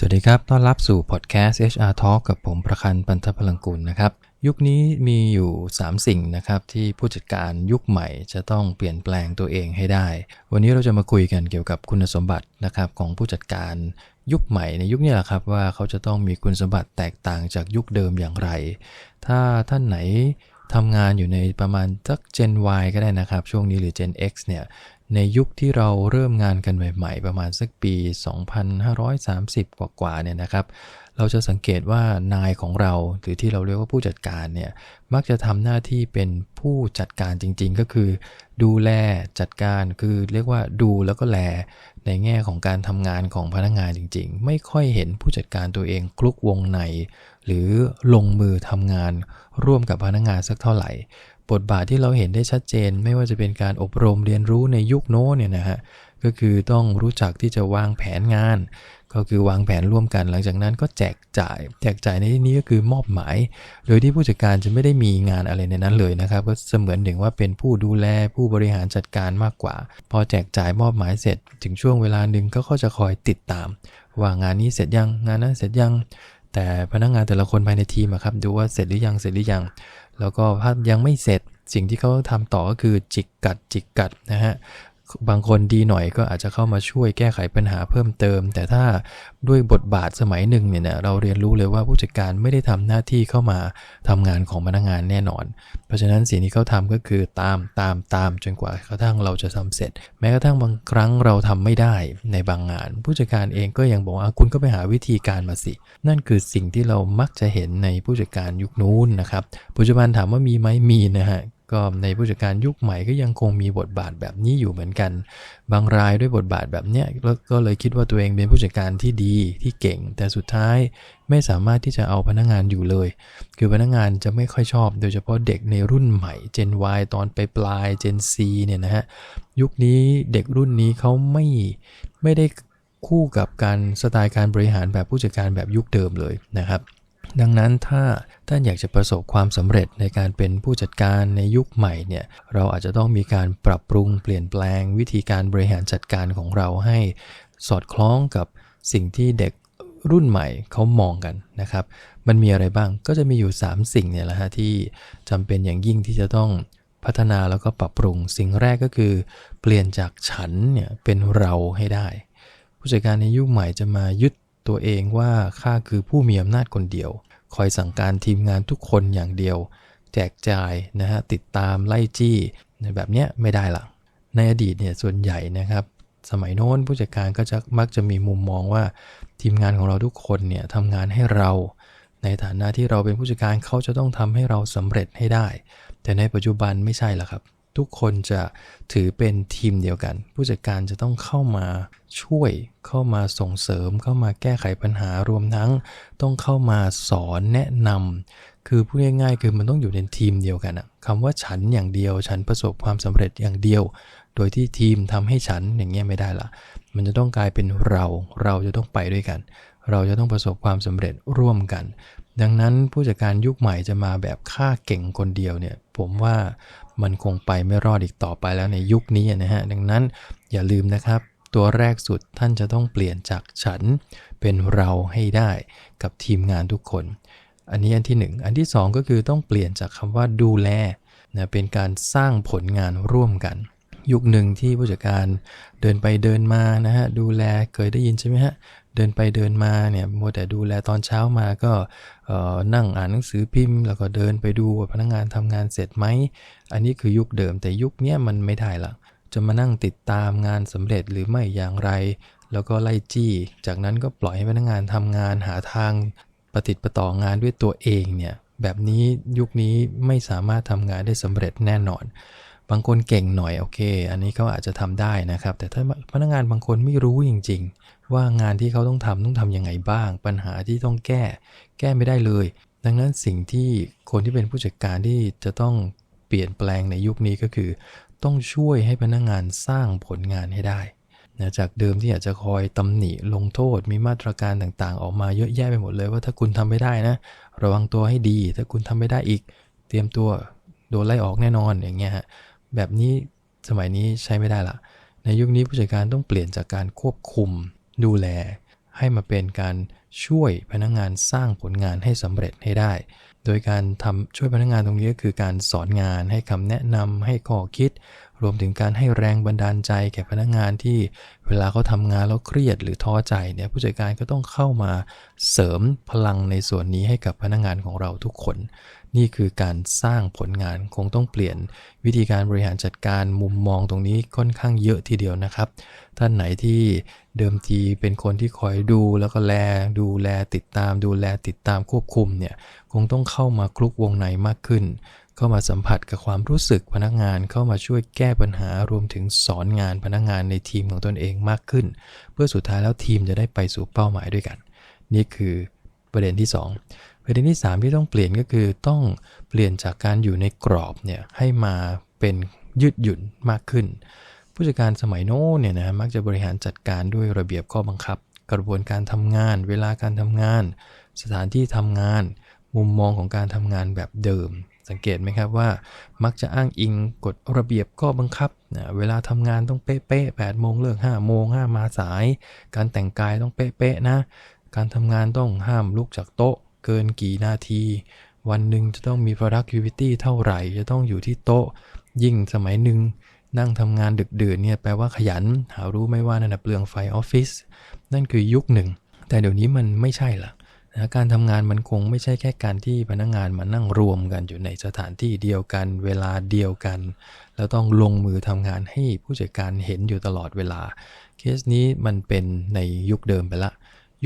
สวัสดีครับ ต้อนรับสู่พอดแคสต์ HR Talk กับผมประคันปันทพลังกุลนะครับ ยุคนี้มีอยู่ 3 สิ่งนะครับที่ผู้จัดการยุคใหม่จะต้องเปลี่ยนแปลงตัวเองให้ได้ วันนี้เราจะมาคุยกันเกี่ยวกับคุณสมบัตินะครับของผู้จัดการยุคใหม่ในยุคนี้แหละครับว่าเขาจะต้องมีคุณสมบัติแตกต่างจากยุคเดิมอย่างไร ถ้าท่านไหนทำงานอยู่ในประมาณสัก Gen Y ก็ได้นะครับ ช่วงนี้หรือ Gen X เนี่ย ในยุคที่เราเริ่มงานกันใหม่ๆ ประมาณสักปี 2530 กว่าๆ เนี่ยนะครับ เราจะสังเกตว่านายของเราหรือที่เราเรียกว่าผู้จัดการเนี่ยมักจะทำหน้าที่เป็นผู้จัดการจริงๆ ก็คือ ดูแลจัดการคือเรียกว่าดูแล้วก็แล ในแง่ของการทำงานของพนักงานจริงๆ ไม่ค่อยเห็นผู้จัดการตัวเองคลุกวงใน หรือลงมือทำงานร่วมกับพนักงานสักเท่าไหร่ บทบาทที่เราเห็นได้ชัดเจน ไม่ว่าจะเป็นการอบรมเรียนรู้ในยุคโน้เนี่ยนะฮะก็คือต้องรู้จักที่จะวางแผนงาน ก็คือวางแผนร่วมกัน หลังจากนั้นก็แจกจ่าย แจกจ่ายในที่นี้ก็คือมอบหมาย โดยที่ผู้จัดการจะไม่ได้มีงานอะไรในนั้นเลยนะครับ ก็เสมือนหนึ่งว่าเป็นผู้ดูแลผู้บริหารจัดการมากกว่า พอแจกจ่ายมอบหมายเสร็จ ถึงช่วงเวลาหนึ่งก็จะคอยติดตาม ว่างานนี้เสร็จยังงานนั้นเสร็จยังแต่พนักงานแต่ละคนภายในทีมครับดูว่าเสร็จหรือยังเสร็จหรือยัง แล้วก็ถ้ายังไม่เสร็จสิ่งที่เขาต้องทำต่อก็คือจิกกัดจิกกัดนะฮะ บางคนดีหน่อยก็อาจจะเข้ามาช่วยแก้ไขปัญหาเพิ่มเติม แต่ถ้าด้วยบทบาทสมัยหนึ่งเนี่ยเราเรียนรู้เลยว่าผู้จัดการไม่ได้ทำหน้าที่เข้ามาทำงานของพนักงานแน่นอน เพราะฉะนั้นสิ่งที่เขาทาก็คือตามตามตามจนกว่ากระทั่งเราจะทำเสร็จ แม้กระทั่งบางครั้งเราทำไม่ได้ในบางงาน ผู้จัดการเองก็ยังบอกว่าคุณก็ไปหาวิธีการมาสิ นั่นคือสิ่งที่เรามักจะเห็นในผู้จัดการยุคนู้นนะครับปัจจุบันถามว่ามีไหมมีนะฮะ ก็ในผู้จัดการยุคใหม่ก็ยังคงมีบทบาทแบบนี้อยู่เหมือนกัน บางรายด้วยบทบาทแบบเนี้ยก็เลยคิดว่าตัวเองเป็นผู้จัดการที่ดีที่เก่ง แต่สุดท้ายไม่สามารถที่จะเอาพนักงงานอยู่เลย คือพนักงงานจะไม่ค่อยชอบ โดยเฉพาะเด็กในรุ่นใหม่ Gen Y ตอนไปปลาย Gen C เนี่ยนะฮะยุคนี้เด็กรุ่นนี้เขาไม่ไม่ได้คู่กับการสไตล์การบริหารแบบผู้จัดการแบบยุคเดิมเลยนะครับ ดังนั้นถ้าท่านอยากจะประสบความสำเร็จในการเป็นผู้จัดการในยุคใหม่เนี่ยเราอาจจะต้องมีการปรับปรุงเปลี่ยนแปลง วิธีการบริหารจัดการของเราให้สอดคล้องกับสิ่งที่เด็กรุ่นใหม่เขามองกันนะครับ มันมีอะไรบ้างก็จะมีอยู่ 3 สิ่งเนี่ยแหละฮะที่จำเป็นอย่างยิ่งที่จะต้องพัฒนาแล้วก็ปรับปรุงสิ่งแรกก็คือ เปลี่ยนจากฉันเนี่ยเป็นเราให้ได้ ผู้จัดการในยุคใหม่จะมายึด ตัวเองว่าข้าคือผู้มีอำนาจคนเดียว คอยสั่งการทีมงานทุกคนอย่างเดียว แจกจ่ายนะฮะติดตามไล่จี้ในแบบเนี้ยไม่ได้ละในอดีตเนี่ยส่วนใหญ่นะครับ สมัยโน้นผู้จัดการก็จะมักจะมีมุมมองว่าทีมงานของเราทุกคนเนี่ยทำงานให้เรา ในฐานะที่เราเป็นผู้จัดการเขาจะต้องทำให้เราสำเร็จให้ได้ แต่ในปัจจุบันไม่ใช่ละครับ ทุกคนจะถือเป็นทีมเดียวกัน ผู้จัดการจะต้องเข้ามาช่วยเข้ามาส่งเสริม เข้ามาแก้ไขปัญหารวมทั้งต้องเข้ามาสอนแนะนำคือพูดง่ายๆ คือมันต้องอยู่ในทีมเดียวกันอะคำว่าฉันอย่างเดียว ฉันประสบความสำเร็จอย่างเดียว โดยที่ทีมทำให้ฉันอย่างเงี้ยไม่ได้ละมันจะต้องกลายเป็นเราเราจะต้องไปด้วยกัน เราจะต้องประสบความสำเร็จร่วมกันดังนั้นผู้จัดการยุคใหม่จะมาแบบฆ่าเก่งคนเดียวเนี่ยผมว่า มันคงไปไม่รอดอีกต่อไปแล้วในยุคนี้นะฮะ ดังนั้นอย่าลืมนะครับ ตัวแรกสุดท่านจะต้องเปลี่ยนจากฉันเป็นเราให้ได้กับทีมงานทุกคน อันนี้อันที่ 1 อันที่ 2 ก็คือต้องเปลี่ยนจากคำว่าดูแลนะเป็นการสร้างผลงานร่วมกัน ยุคหนึ่งที่ผู้จัดการเดินไปเดินมานะฮะดูแลเคยได้ยินใช่ไหมฮะ เดินไปเดินมาเนี่ยมัวแต่ดูแลตอนเช้ามาก็นั่งอ่านหนังสือพิมพ์ แล้วก็เดินไปดูว่าพนักงานทำงานเสร็จไหม อันนี้คือยุคเดิมแต่ยุคนี้มันไม่ได้ละจะมานั่งติดตามงานสำเร็จหรือไม่อย่างไร แล้วก็ไล่จี้ จากนั้นก็ปล่อยให้พนักงานทำงานหาทางปฏิติประต่องานด้วยตัวเองเนี่ยแบบนี้ยุคนี้ไม่สามารถทำงานได้สำเร็จแน่นอน บางคนเก่งหน่อยโอเค อันนี้เขาอาจจะทำได้นะครับ แต่ถ้าพนักงานบางคนไม่รู้จริง ๆ ว่างานที่เขาต้องทำต้องทำยังไงบ้าง ปัญหาที่ต้องแก้ แก้ไม่ได้เลย ดังนั้นสิ่งที่คนที่เป็นผู้จัดการที่จะต้องเปลี่ยนแปลงในยุคนี้ก็คือ ต้องช่วยให้พนักงานสร้างผลงานให้ได้นะจากเดิมที่อาจจะคอยตำหนิลงโทษมีมาตรการต่างๆ ออกมาเยอะแยะไปหมดเลยว่าถ้าคุณทำไม่ได้นะ ระวังตัวให้ดี ถ้าคุณทำไม่ได้อีก เตรียมตัวโดนไล่ออกแน่นอนอย่างเงี้ยฮะ แบบนี้สมัยนี้ใช้ไม่ได้ละ ในยุคนี้ผู้จัดการต้องเปลี่ยนจากการควบคุมดูแล ให้มาเป็นการช่วยพนักงานสร้างผลงานให้สำเร็จให้ได้ โดยการทำช่วยพนักงานตรงนี้ก็คือการสอนงานให้คำแนะนำให้ข้อคิด รวมถึงการให้แรงบันดาลใจแก่พนักงานที่เวลาเขาทำงานแล้วเครียดหรือท้อใจเนี่ยผู้จัดการก็ต้องเข้ามาเสริมพลังในส่วนนี้ให้กับพนักงานของเราทุกคน นี่คือการสร้างผลงานคงต้องเปลี่ยน วิธีการบริหารจัดการมุมมองตรงนี้ค่อนข้างเยอะทีเดียวนะครับ ท่านไหนที่เดิมทีเป็นคนที่คอยดูแล้วก็แลดูแลติดตาม ดูแลติดตามควบคุมเนี่ยคงต้องเข้ามาคลุกวงในมากขึ้น เข้ามาสัมผัสกับความรู้สึกพนักงานเข้ามาช่วยแก้ปัญหารวมถึงสอนงานพนักงานในทีมของตนเองมากขึ้น เพื่อสุดท้ายแล้วทีมจะได้ไปสู่เป้าหมายด้วยกัน นี่คือประเด็นที่ 2 ประเด็นที่ 3 ที่ต้องเปลี่ยนก็คือต้องเปลี่ยนจากการอยู่ในกรอบเนี่ยให้มาเป็นยืดหยุ่นมากขึ้น ผู้จัดการสมัยโน้นเนี่ยนะมักจะบริหารจัดการด้วยระเบียบข้อบังคับ กระบวนการทำงาน เวลาการทำงาน สถานที่ทำงาน มุมมองของการทำงานแบบเดิม สังเกตไหมครับว่า มักจะอ้างอิงกฎระเบียบข้อบังคับนะเวลาทำงานต้องเป๊ะๆ8โมงเลิก5โมงห้ามาสาย การแต่งกายต้องเป๊ะๆนะ การทำงานต้องห้ามลุกจากโต๊ะ เกินกี่นาที วันหนึ่งจะต้องมี productivity เท่าไหร่ จะต้องอยู่ที่โต๊ะ ยิ่งสมัยหนึ่งนั่งทำงานดึกดื่นเนี่ยแปลว่าขยัน หารู้ไม่ว่านั่นนะเปลืองไฟออฟฟิศนั่นคือยุคหนึ่ง แต่เดี๋ยวนี้มันไม่ใช่ละ นะการทำงานมันคงไม่ใช่แค่การที่พนักงานมานั่งรวมกันอยู่ในสถานที่เดียวกัน เวลาเดียวกัน แล้วต้องลงมือทำงานให้ผู้จัดการเห็นอยู่ตลอดเวลา เคสนี้มันเป็นในยุคเดิมไปละ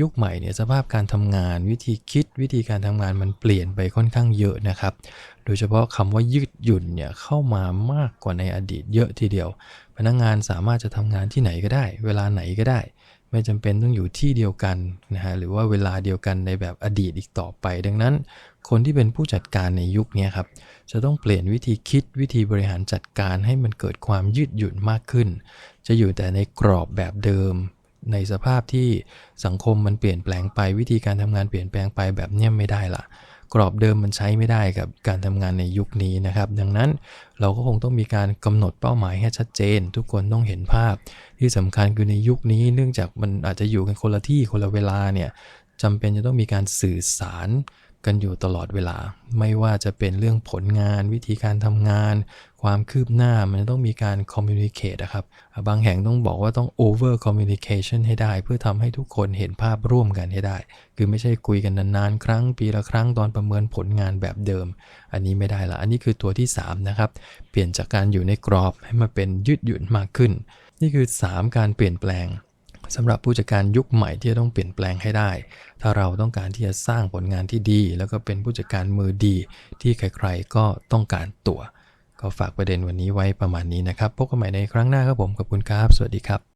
ยุคใหม่เนี่ยสภาพการทำงาน วิธีคิดวิธีการทำงานมันเปลี่ยนไปค่อนข้างเยอะนะครับ โดยเฉพาะคำว่ายืดหยุ่นเนี่ยเข้ามามากกว่าในอดีตเยอะทีเดียว พนักงานสามารถจะทำงานที่ไหนก็ได้ เวลาไหนก็ได้ ไม่จำเป็นต้องอยู่ที่เดียวกันนะฮะหรือว่าเวลาเดียวกันในแบบอดีตอีกต่อไป ดังนั้น คนที่เป็นผู้จัดการในยุคนี้ครับจะต้องเปลี่ยนวิธีคิดวิธีบริหารจัดการให้มันเกิดความยืดหยุ่นมากขึ้น จะอยู่แต่ในกรอบแบบเดิม ในสภาพที่สังคมมันเปลี่ยนแปลงไปวิธีการทำงานเปลี่ยนแปลงไปแบบเนี้ยไม่ได้ละ กรอบเดิมมันใช้ไม่ได้กับการทำงานในยุคนี้นะครับ ดังนั้นเราก็คงต้องมีการกำหนดเป้าหมายให้ชัดเจน ทุกคนต้องเห็นภาพ ที่สำคัญคือในยุคนี้ เนื่องจากมันอาจจะอยู่กันคนละที่คนละเวลาเนี่ยจำเป็นจะต้องมีการสื่อสาร กันอยู่ตลอดเวลา ไม่ว่าจะเป็นเรื่องผลงานวิธีการทำงาน ความคืบหน้ามันต้องมีการ communicate นะครับ บางแห่งต้องบอกว่าต้อง over communication ให้ได้ เพื่อทำให้ทุกคนเห็นภาพร่วมกันให้ได้ คือไม่ใช่คุยกันนานๆ ครั้งปีละครั้งตอนประเมินผลงานแบบเดิม อันนี้ไม่ได้ละ อันนี้คือตัวที่ 3 นะครับ เปลี่ยนจากการอยู่ในกรอบให้มาเป็นยืดหยุ่นมากขึ้น นี่คือ 3 การเปลี่ยนแปลง สำหรับผู้จัดการยุคใหม่ที่จะต้องเปลี่ยนแปลงให้ได้ ถ้าเราต้องการที่จะสร้างผลงานที่ดี แล้วก็เป็นผู้จัดการมือดีที่ใครๆก็ต้องการตัว ก็ฝากประเด็นวันนี้ไว้ประมาณนี้นะครับ พบกันใหม่ในครั้งหน้าครับผมขอบคุณครับ สวัสดีครับ